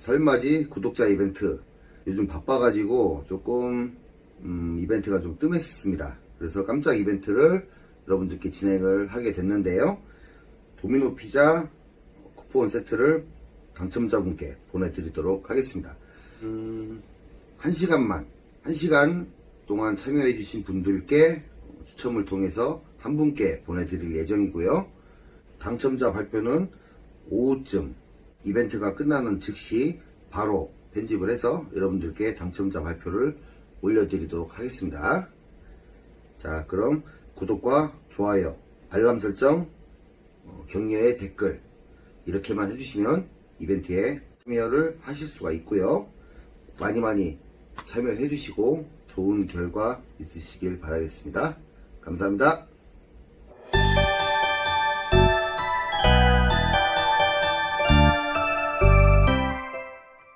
설맞이 구독자 이벤트 요즘 바빠가지고 조금 음, 이벤트가 좀 뜸했습니다. 그래서 깜짝 이벤트를 여러분들께 진행을 하게 됐는데요. 도미노 피자 쿠폰 세트를 당첨자분께 보내드리도록 하겠습니다. 음, 한 시간만, 한 시간 동안 참여해주신 분들께 추첨을 통해서 한 분께 보내드릴 예정이고요. 당첨자 발표는 오후쯤 이벤트가 끝나는 즉시 바로 편집을 해서 여러분들께 당첨자 발표를 올려드리도록 하겠습니다. 자, 그럼 구독과 좋아요, 알람 설정, 어, 격려의 댓글 이렇게만 해주시면 이벤트에 참여를 하실 수가 있고요. 많이 많이 참여해 주시고 좋은 결과 있으시길 바라겠습니다. 감사합니다.